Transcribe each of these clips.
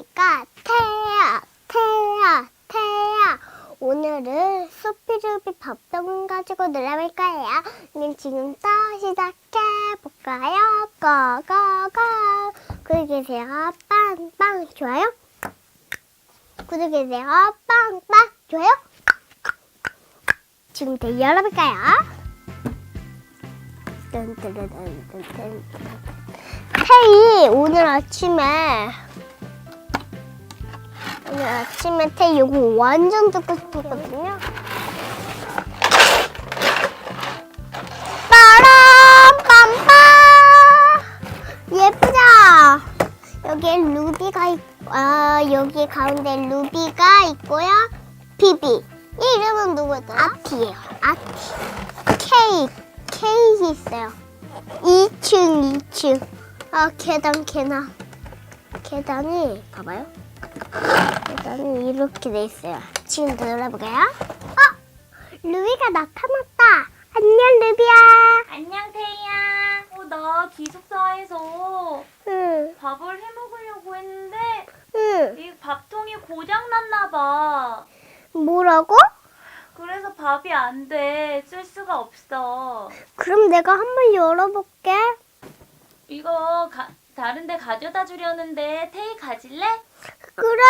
그러니까 태야, 태야, 태야. 오늘은 소피루비 밥동 가지고 놀아볼 거예요. 그럼 지금부터 시작해볼까요? 고고고. 구독해주세요. 빵빵. 좋아요? 구독해주세요. 빵빵. 좋아요? 지금부터 열어볼까요? 태희 오늘 아침에 오늘 아침에 태희 이거 완전 듣고 싶었거든요. 빠람 빰빰 예쁘다. 여기에 루비가 있, 아 여기 가운데 루비가 있고요. 비비 이 이름은 누구더라? 아티예요. 아티. 케이크 케이크 있어요. 2층 2층. 아 계단 계단. 계단이 봐봐요. 계단이 이렇게 돼 있어요. 지금 들어볼까요? 어, 루비가 나타났다. 안녕 루비야. 안녕 태희야. 어, 나 기숙사에서 응, 밥을 해 먹으려고 했는데 응. 이 밥통이 고장 났나 봐. 뭐라고? 그래서 밥이 안 돼. 쓸 수가 없어. 그럼 내가 한번 열어볼게. 이거 가, 다른 데 가져다 주려는데 태희 가질래? 그래.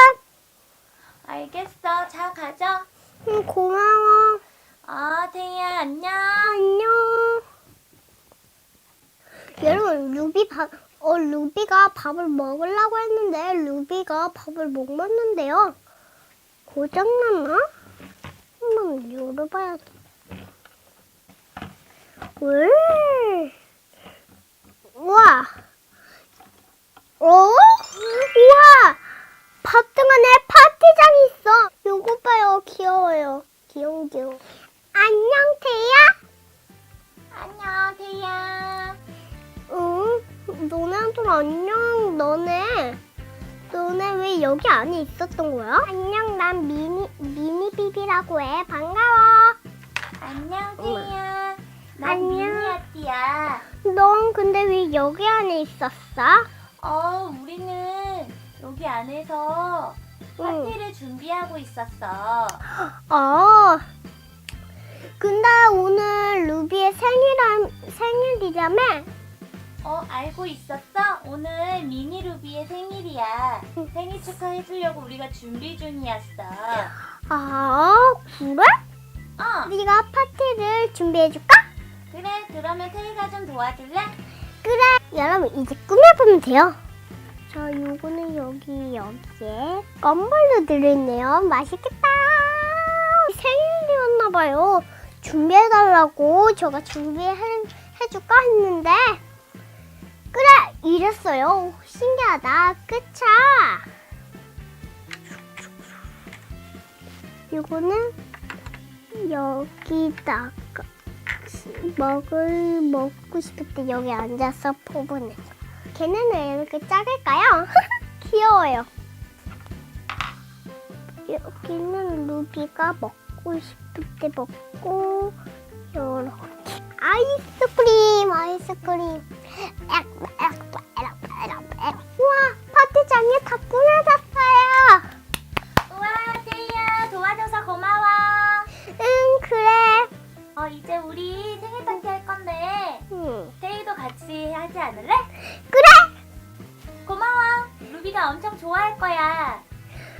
알겠어. 자, 가져. 응, 고마워. 아, 태희야, 안녕. 안녕. 여러분, 루비 밥, 어, 루비가 밥을 먹으려고 했는데, 루비가 밥을 못 먹는데요. 고장났나? 한번 열어봐야 돼. 왜? 우와. 어? 왜 여기 안에 있었던 거야? 안녕, 난 미니 미니 비비라고 해. 반가워. 안녕, 태희야. 난 안녕. 미니아띠야. 넌 근데 왜 여기 안에 있었어? 어, 우리는 여기 안에서 응. 파티를 준비하고 있었어. 어. 근데 오늘 루비의 생일한 생일이라며? 어, 알고 있었어? 오늘 미니 루비의 생일이야. 생일 축하해주려고 우리가 준비 중이었어. 아, 그래? 어, 네가 파티를 준비해줄까? 그래. 그러면 태희가 좀 도와줄래? 그래. 여러분 이제 꾸며보면 돼요. 자, 요거는 여기 여기에 껌볼로 들어있네요. 맛있겠다. 생일이었나봐요. 준비해달라고 제가 준비해줄까 했는데 그래 이랬어요. 신기하다. 그쵸? 요거는 여기다가 먹을 먹고 싶을 때 여기 앉아서 포근해. 걔는 왜 이렇게 작을까요? 귀여워요. 여기는 루비가 먹고 싶을 때 먹고 이렇게 아이스크림 아이스크림 우와 파티장이 다 꾸며졌어요. 우와, 태희야. 도와줘서 고마워. 응 그래. 어, 이제 우리 생일 파티 할 건데 응. 태희도 같이 하지 않을래? 그래. 고마워. 루비가 엄청 좋아할 거야.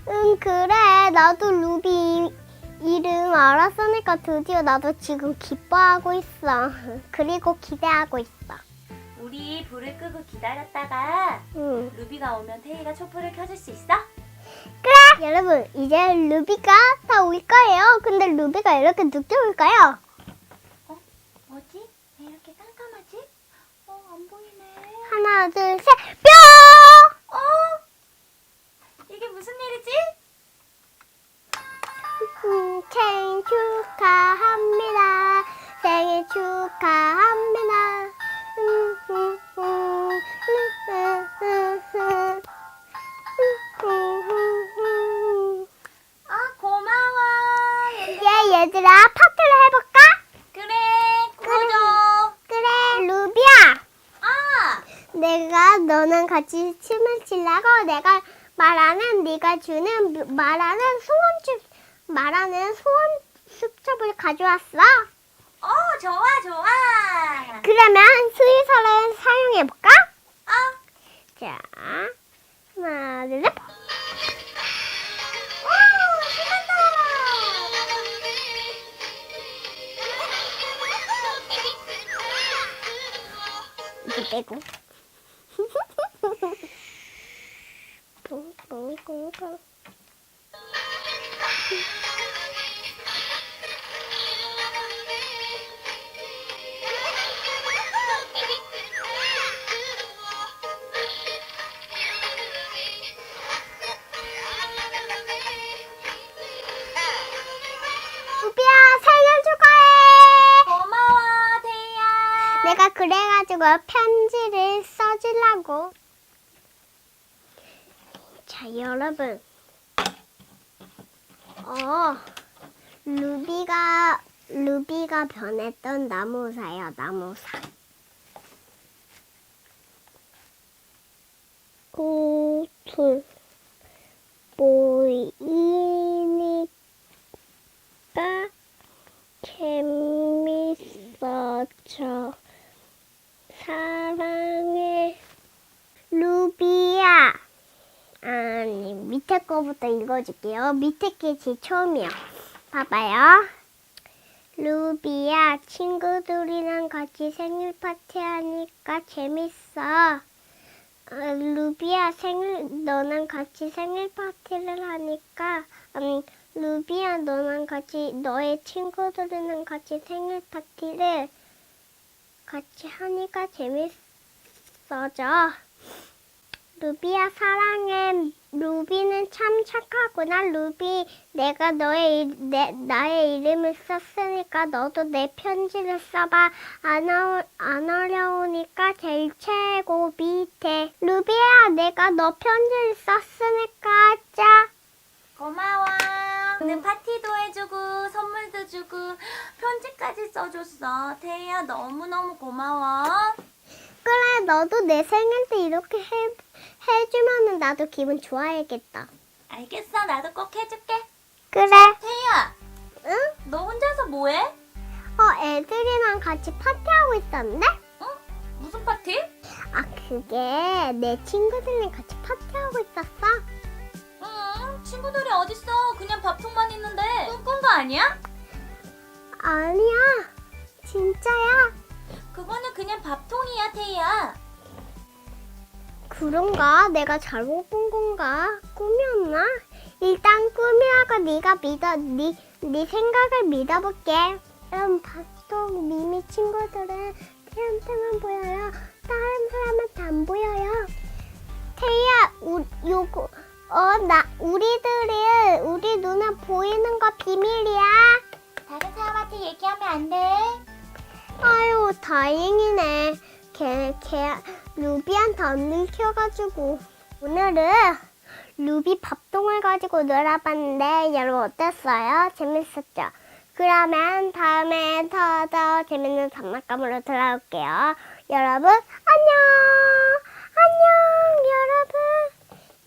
응 그래 나도 루비 이름 알았으니까 드디어 나도 지금 기뻐하고 있어 그리고 기대하고 있어 우리 불을 끄고 기다렸다가 응 루비가 오면 태희가 촛불을 켜줄 수 있어? 그래 여러분 이제 루비가 다 올 거예요 근데 루비가 이렇게 늦게 올까요? 어? 뭐지? 왜 이렇게 깜깜하지? 어, 안 보이네. 하나 둘 셋 뿅! 어? 이게 무슨 일이지? 음, 생일 축하합니다 생일 축하합니다 아, 고마워. 예, 얘들아, 파티를 해볼까? 그래, 구워줘. 그래, 루비야. 아, 내가 너랑 같이 춤을 추려고 내가 말하는 네가 주는 묘- 말하는 소원집 말하는 소원 수첩을 가져왔어. 어, 좋아, 좋아. 그러면 수의사를 사용해 볼까? 어, 자, 하나, 둘, 셋. 이거 빼고. 그래가지고 편지를 써주려고. 자, 여러분. 어, 루비가, 루비가 변했던 나무사요, 나무사. 꽃을 보이니까 재밌어져. 사랑해. 루비야. 아니, 밑에 거부터 읽어줄게요. 밑에 게 제 처음이요. 봐봐요. 루비야, 친구들이랑 같이 생일 파티 하니까 재밌어. 아, 루비야, 생일, 너랑 같이 생일 파티를 하니까, 음, 루비야, 너랑 같이, 너의 친구들이랑 같이 생일 파티를 같이 하니까 재밌어져. 루비야 사랑해. 루비는 참 착하구나. 루비 내가 너의 일- 내, 나의 이름을 썼으니까 너도 내 편지를 써봐. 안, 어, 안 어려우니까 제일 최고 밑에. 루비야 내가 너 편지를 썼으니까 짜. 고마워. 오늘 파티도 해주고 선물도 주고 편지까지 써줬어. 태희야 너무너무 고마워. 그래 너도 내 생일 때 이렇게 해, 해주면은 나도 기분 좋아야겠다. 알겠어. 나도 꼭 해줄게. 그래. 태희야 응? 너 혼자서 뭐해? 어 애들이랑 같이 파티하고 있었는데? 응? 무슨 파티? 아 그게 내 친구들이랑 같이 파티하고 있었어. 응 친구들이 어딨어. 그냥 밥통만 있는데 꿈꾼 거 아니야? 아니야 진짜야. 그거는 그냥 밥통이야 태희야. 그런가? 내가 잘못 본 건가? 꿈이었나? 일단 꿈이라고 네가 믿어 네, 네 생각을 믿어볼게. 그럼 밥통 미미 친구들은 태한테만 보여요. 다른 사람한테 안 보여요. 태희야, 우, 요거 어 나 우리들이 우리 눈에 보이는 거 비밀이야. 다른 사람한테 얘기하면 안 돼. 아유 다행이네. 걔, 걔 루비한테 안 들켜가지고 오늘은 루비 밥통을 가지고 놀아봤는데 여러분 어땠어요? 재밌었죠? 그러면 다음에 더 더 재밌는 장난감으로 돌아올게요. 여러분 안녕! 안녕 여러분!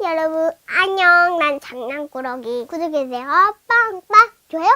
여러분 안녕! 난 장난꾸러기. 구독해주세요. 빵빵! 좋아요